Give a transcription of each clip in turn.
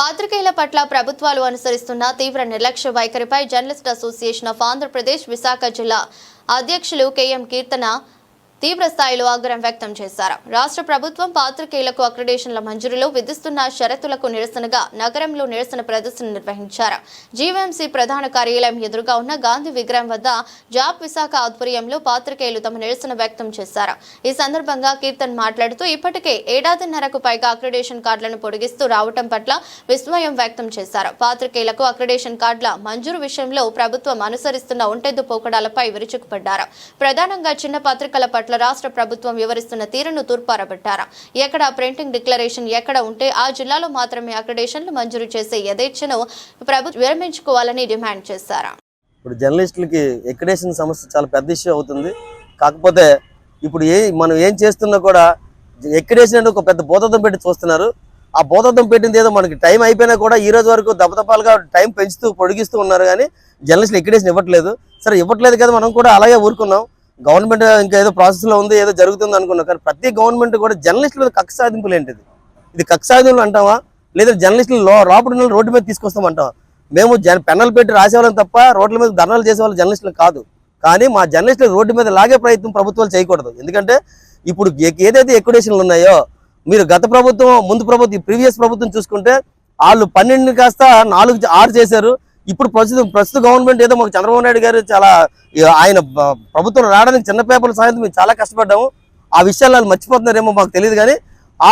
పాత్రికేయుల పట్ల ప్రభుత్వాలు అనుసరిస్తున్న తీవ్ర నిర్లక్ష్య వైఖరిపై journalist association of Andhra Pradesh Visakha జిల్లా అధ్యక్షులు కెఎం కీర్తన తీవ్ర స్థాయిలో ఆగ్రహం వ్యక్తం చేశారు. రాష్ట్ర ప్రభుత్వం పాత్రికేయులకు అక్రిడేషన్ల మంజూరులో విధిస్తున్న షరతులకు నిరసనగా నగరంలో నిరసన ప్రదర్శన నిర్వహించారు. జీవీఎంసీ ప్రధాన కార్యాలయం ఎదురుగా ఉన్న గాంధీ విగ్రహం వద్ద జాబ్ విశాఖ ఆధ్వర్యంలో పాత్రికేయులు తమ నిరసన వ్యక్తం చేశారు. ఈ సందర్భంగా కీర్తన్ మాట్లాడుతూ ఇప్పటికే ఏడాదిన్నరకు పైగా అక్రిడేషన్ కార్డులను పొడిగిస్తూ రావటం పట్ల విస్మయం వ్యక్తం చేశారు. పాత్రికేయులకు అక్రిడేషన్ కార్డుల మంజూరు విషయంలో ప్రభుత్వం అనుసరిస్తున్న ఒంటెద్దు పోకడాలపై విరుచుకుపడ్డారు. ప్రధానంగా చిన్న పత్రికల పట్ల రాష్ట్ర ప్రభుత్వం వివరిస్తున్న తీరును తూర్పారబట్టారా. ఎక్కడ ప్రింటింగ్ డిక్లరేషన్ ఎక్కడ ఉంటే ఆ జిల్లాలో మాత్రమే అక్రిడేషన్లు మంజూరు చేసే యథేచ్ఛను ప్రభుత్వం విరమించుకోవాలని డిమాండ్ చేశారా. ఇప్పుడు జర్నలిస్టులకి ఎక్కడేషన్ సమస్య చాలా పెద్ద ఇష్యూ అవుతుంది. కాకపోతే ఇప్పుడు ఏ మనం ఏం చేస్తున్నా కూడా ఎక్కడేషన్ అంటే ఒక పెద్ద బోధతం పెట్టి చూస్తున్నారు. ఆ బోధతం పెట్టింది ఏదో మనకి టైం అయిపోయినా కూడా ఈ రోజు వరకు దపదపాలుగా టైం పెంచుతూ పొడిగిస్తూ ఉన్నారు కానీ జర్నలిస్టులు ఎక్కడేషన్ ఇవ్వట్లేదు. సరే ఇవ్వట్లేదు కదా మనం కూడా అలాగే ఊరుకున్నాం. గవర్నమెంట్ ఇంకా ఏదో ప్రాసెస్లో ఉంది ఏదో జరుగుతుంది అనుకున్నాం కానీ ప్రతి గవర్నమెంట్ కూడా జర్నలిస్టుల మీద కక్ష సాధింపులు ఏంటిది? ఇది కక్ష సాధింపులు అంటావా? లేదా జర్నలిస్టులు లో లోపల రోడ్డు మీద తీసుకొస్తామంటావా మేము జన్ పెన్నలు పెట్టి రాసేవాళ్ళం తప్ప రోడ్ల మీద ధర్నాలు చేసేవాళ్ళు జర్నలిస్టులు కాదు. కానీ మా జర్నలిస్టులు రోడ్డు మీద లాగే ప్రయత్నం ప్రభుత్వాలు చేయకూడదు. ఎందుకంటే ఇప్పుడు ఏదైతే ఎక్విడేషన్లు ఉన్నాయో మీరు గత ప్రభుత్వం ముందు ప్రభుత్వం ప్రీవియస్ ప్రభుత్వం చూసుకుంటే వాళ్ళు పన్నెండు కాస్త నాలుగు ఆరు చేశారు. ఇప్పుడు ప్రస్తుతం ప్రస్తుత గవర్నమెంట్ ఏదో మాకు చంద్రబాబు నాయుడు గారు చాలా ఆయన ప్రభుత్వం రావడానికి చిన్న పేపర్ల సాయంత్రం మేము చాలా కష్టపడ్డాము. ఆ విషయాలు వాళ్ళు మర్చిపోతున్నారేమో మాకు తెలియదు కానీ ఆ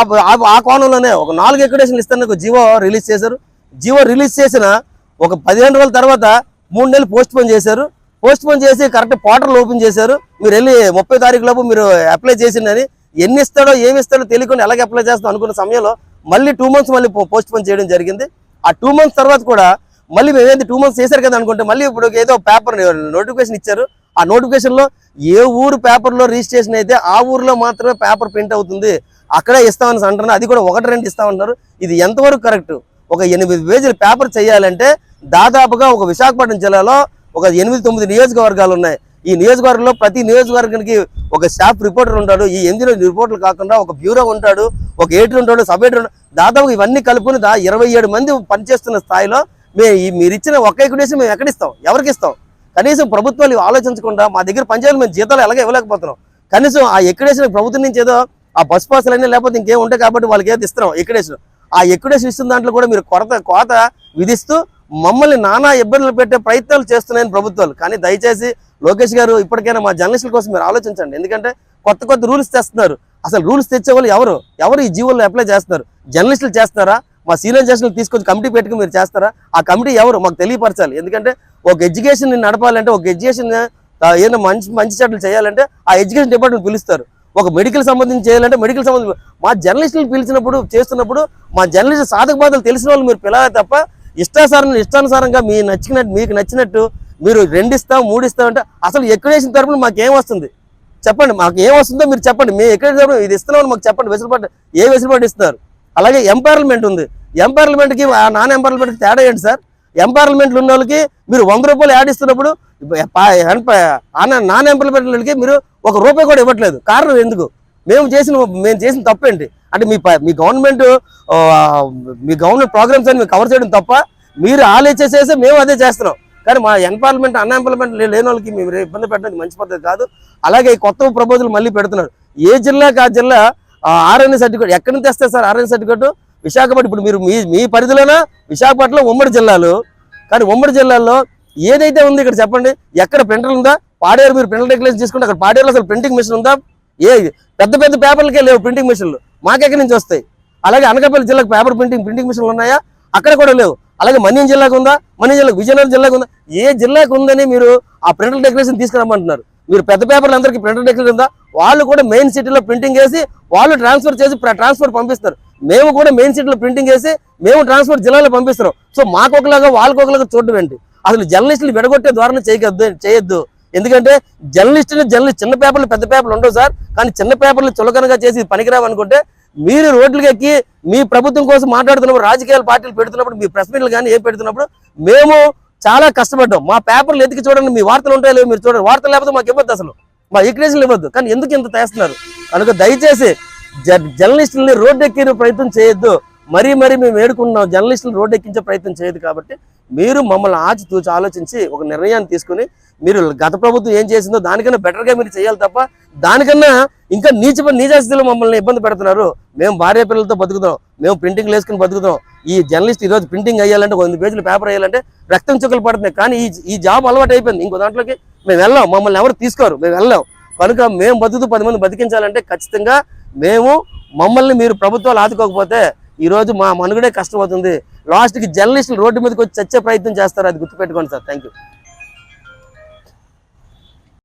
ఆ- కోణంలోనే ఒక నాలుగు ఎక్కడేషన్లు ఇస్తాను ఒక జీవో రిలీజ్ చేశారు. జీవో రిలీజ్ చేసిన ఒక పదిహేను రోజుల తర్వాత మూడు నెలలు పోస్ట్ పోన్ చేశారు. పోస్ట్ పోన్ చేసి కరెక్ట్ పోర్టల్ ఓపెన్ చేశారు. మీరు వెళ్ళి ముప్పై తారీఖు లోపు మీరు అప్లై చేసిందని ఎన్ని ఇస్తాడో ఏమి ఇస్తాడో తెలియకుండా ఎలాగ అప్లై చేస్తాం అనుకున్న సమయంలో మళ్ళీ టూ మంత్స్ మళ్ళీ పోస్ట్ పోన్ చేయడం జరిగింది. ఆ టూ మంత్స్ తర్వాత కూడా మళ్ళీ మేమేంది టూ మంత్స్ చేశారు కదా అనుకుంటే మళ్ళీ ఇప్పుడు ఏదో పేపర్ నోటిఫికేషన్ ఇచ్చారు. ఆ నోటిఫికేషన్లో ఏ ఊరు పేపర్లో రిజిస్ట్రేషన్ అయితే ఆ ఊర్లో మాత్రమే పేపర్ ప్రింట్ అవుతుంది. అక్కడే ఇస్తామని అంటున్నారు. అది కూడా ఒకటి రెండు ఇస్తామంటున్నారు. ఇది ఎంతవరకు కరెక్ట్ ఒక ఎనిమిది పేజీల పేపర్ చేయాలంటే దాదాపుగా ఒక విశాఖపట్నం జిల్లాలో ఒక ఎనిమిది తొమ్మిది నియోజకవర్గాలు ఉన్నాయి. ఈ నియోజకవర్గంలో ప్రతి నియోజకవర్గానికి ఒక స్టాఫ్ రిపోర్టర్ ఉంటాడు. ఈ ఎనిమిది రిపోర్టర్లు కాకుండా ఒక బ్యూరో ఉంటాడు. ఒక ఏటర్ ఉంటాడు. సబ్ ఏటర్ దాదాపు ఇవన్నీ కలుపుకుని దా ఇరవై ఏడు మంది పనిచేస్తున్న స్థాయిలో మే మీరు ఇచ్చిన ఒక్క ఎక్కడేసి మేము ఎక్కడ ఇస్తాం ఎవరికి ఇస్తాం? కనీసం ప్రభుత్వాలు ఆలోచించకుండా మా దగ్గర పనిచేయాలి మేము జీతాలు ఎలాగ ఇవ్వలేకపోతున్నాం. కనీసం ఆ ఎక్కడేసిన ప్రభుత్వం నుంచి ఏదో ఆ బస్ పాసులు అన్నీ లేకపోతే ఇంకేం ఉంటాయి కాబట్టి వాళ్ళకి ఏదో ఇస్తున్నాం ఎక్కడేసిన ఆ ఎక్కడేసి ఇస్తున్న దాంట్లో కూడా మీరు కొరత కోత విధిస్తూ మమ్మల్ని నానా ఇబ్బందులు పెట్టే ప్రయత్నాలు చేస్తున్నాయని ప్రభుత్వాలు. కానీ దయచేసి లోకేష్ గారు ఇప్పటికైనా మా జర్నలిస్టుల కోసం మీరు ఆలోచించండి. ఎందుకంటే కొత్త కొత్త రూల్స్ తెస్తున్నారు. అసలు రూల్స్ తెచ్చే వాళ్ళు ఎవరు? ఎవరు ఈ జీవోలు అప్లై చేస్తున్నారు? జర్నలిస్టులు చేస్తారా మా సీనియర్ జర్నలిస్టులు తీసుకొచ్చి కమిటీ పెట్టుకుని మీరు చేస్తారా? ఆ కమిటీ ఎవరు? మాకు తెలియపరచాలి. ఎందుకంటే ఒక ఎడ్యుకేషన్ నడపాలంటే ఒక ఎడ్యుకేషన్ ఏదైనా మంచి మంచి చెట్లు చేయాలంటే ఆ ఎడ్యుకేషన్ డిపార్ట్మెంట్ పిలుస్తారు. ఒక మెడికల్ సంబంధించి చేయాలంటే మెడికల్ సంబంధించి మా జర్నలిస్టులు పిలిచినప్పుడు చేస్తున్నప్పుడు మా జర్నలిస్ట్ సాధక బాధలు తెలిసిన వాళ్ళు మీరు పిలవాలి తప్ప ఇష్టాసారం ఇష్టానుసారంగా మీ నచ్చినట్టు మీకు నచ్చినట్టు మీరు రెండు మూడిస్తాం అంటే అసలు ఎక్కడేసిన తరపున మాకు వస్తుంది? చెప్పండి. మాకు ఏం వస్తుందో మీరు చెప్పండి. మేము ఎక్కడ ఇది ఇస్తున్నామని మాకు చెప్పండి. వెసులుబాటు ఏ వెసులుబాటు ఇస్తున్నారు? అలాగే ఎంపార్లమెంట్ ఉంది. ఎంపార్లమెంట్కి నాన్ ఎంపార్లమెంట్కి తేడా ఏంటి సార్? ఎంపార్లమెంట్లు ఉన్న వాళ్ళకి మీరు వంద రూపాయలు యాడ్ ఇస్తున్నప్పుడు నాన్ ఎంపార్లమెంట్ వాళ్ళకి మీరు ఒక రూపాయి కూడా ఇవ్వట్లేదు. కారణం ఎందుకు? మేము చేసిన మేము చేసిన తప్పేంటి? అంటే మీ ప- మీ గవర్నమెంట్ మీ గవర్నమెంట్ ప్రోగ్రామ్స్ అని కవర్ చేయడం తప్ప మీరు ఆలోచించేసేసి మేము అదే చేస్తున్నాం. కానీ మా ఎంపార్లమెంట్ అన్ఎంప్లాయ్మెంట్ లేని వాళ్ళకి మేము ఇబ్బంది పెట్టడానికి మంచి పద్ధతి కాదు. అలాగే ఈ కొత్త ప్రపోజల్ మళ్ళీ పెడుతున్నారు. ఏ జిల్లాకి ఆ జిల్లా ఆర్ఎన్ఏ సర్టిఫికేట్ ఎక్కడి నుంచి తెస్తారు సార్ ఆర్ఎన్ఏ సర్టిఫికేట్? విశాఖపట్నం. ఇప్పుడు మీరు మీ మీ పరిధిలోన? విశాఖపట్నం ఉమ్మడి జిల్లాలు. కానీ ఉమ్మడి జిల్లాల్లో ఏదైతే ఉంది ఇక్కడ చెప్పండి? ఎక్కడ ప్రింటర్ ఉందా? పాడేరు మీరు ప్రింటర్ రెగ్యులేషన్ తీసుకుంటే అక్కడ పాడేరులో అసలు ప్రింటింగ్ మిషన్ ఉందా? ఏ పెద్ద పెద్ద పేపర్లకే లేవు ప్రింటింగ్ మిషన్లు. మాకెక్కడి నుంచి వస్తాయి? అలాగే అనకాపల్లి జిల్లాకు పేపర్ ప్రింటింగ్ ప్రింటింగ్ మిషన్లు ఉన్నాయా? అక్కడ కూడా లేవు. అలాగే మన్యం జిల్లాకు ఉందా? మన్యం జిల్లాకు విజయనగరం జిల్లాకు ఉందా? ఏ జిల్లాకు ఉందని మీరు ఆ ప్రింటర్ డెకరేషన్ తీసుకురమ్మంటున్నారు. మీరు పెద్ద పేపర్లు అందరికీ ప్రింటర్ డెకరేషన్ ఉందా వాళ్ళు కూడా మెయిన్ సిటీలో ప్రింటింగ్ వేసి వాళ్ళు ట్రాన్స్ఫర్ చేసి ట్రాన్స్ఫర్ పంపిస్తారు. మేము కూడా మెయిన్ సిటీలో ప్రింటింగ్ వేసి మేము ట్రాన్స్ఫర్ జిల్లాలో పంపిస్తున్నాం సో మాకు ఒకలాగా వాళ్ళకి ఒకలాగా చూడడం ఏంటి? అసలు జర్నలిస్టులు విడగొట్టే ద్వారా చేయకద్దు చేయొద్దు. ఎందుకంటే జర్నలిస్టులు జర్నలిస్ట్ చిన్న పేపర్లు పెద్ద పేపర్లు ఉండవు సార్. కానీ చిన్న పేపర్లు చులకనగా చేసి పనికిరావు అనుకుంటే మీరు రోడ్లకు ఎక్కి మీ ప్రభుత్వం కోసం మాట్లాడుతున్నప్పుడు రాజకీయాల పార్టీలు పెడుతున్నప్పుడు మీ ప్రెస్ మీట్లు కానీ ఏం పెడుతున్నప్పుడు మేము చాలా కష్టపడ్డాం. మా పేపర్లు ఎతికి చూడండి మీ వార్తలు ఉంటాయో మీరు చూడండి. వార్తలు లేకపోతే మాకు ఇవ్వద్దు అసలు. మా ఈక్రేషన్లు ఇవ్వద్దు. కానీ ఎందుకు ఇంత చేస్తున్నారు కనుక దయచేసి జ- జర్నలిస్టుల్ని రోడ్డు ఎక్కిన ప్రయత్నం చేయొద్దు. మరీ మరీ మేము వేడుకుంటున్నాం జర్నలిస్టులు రోడ్డు ఎక్కించే ప్రయత్నం చేయదు కాబట్టి మీరు మమ్మల్ని ఆచి తూచి ఆలోచించి ఒక నిర్ణయాన్ని తీసుకుని మీరు గత ప్రభుత్వం ఏం చేసిందో దానికన్నా బెటర్గా మీరు చేయాలి తప్ప దానికన్నా ఇంకా నీచ నీచస్థితిలో మమ్మల్ని ఇబ్బంది పెడుతున్నారు. మేము భార్య పిల్లలతో బతుకుతాం. మేము ప్రింటింగ్ వేసుకుని బతుకుతాం. ఈ జర్నలిస్ట్ ఈరోజు ప్రింటింగ్ అయ్యాలంటే కొన్ని పేజీలు పేపర్ అయ్యాలంటే రక్తం చుక్కలు పడుతున్నాయి. కానీ ఈ ఈ జాబ్ అలవాటు అయిపోయింది. ఇంకో దాంట్లోకి మేము వెళ్ళాం. మమ్మల్ని ఎవరు తీసుకోరు. మేము వెళ్ళాం. కనుక మేము బతుకుతూ పది మంది బతికించాలంటే ఖచ్చితంగా మేము మమ్మల్ని మీరు ప్రభుత్వాలు ఆదుకోకపోతే ఈ రోజు మా మనుగడే కష్టమవుతుంది. లాస్ట్కి జర్నలిస్టులు రోడ్డు మీదకి వచ్చి చచ్చే ప్రయత్నం చేస్తారు. అది గుర్తుపెట్టుకోండి సార్. Thank you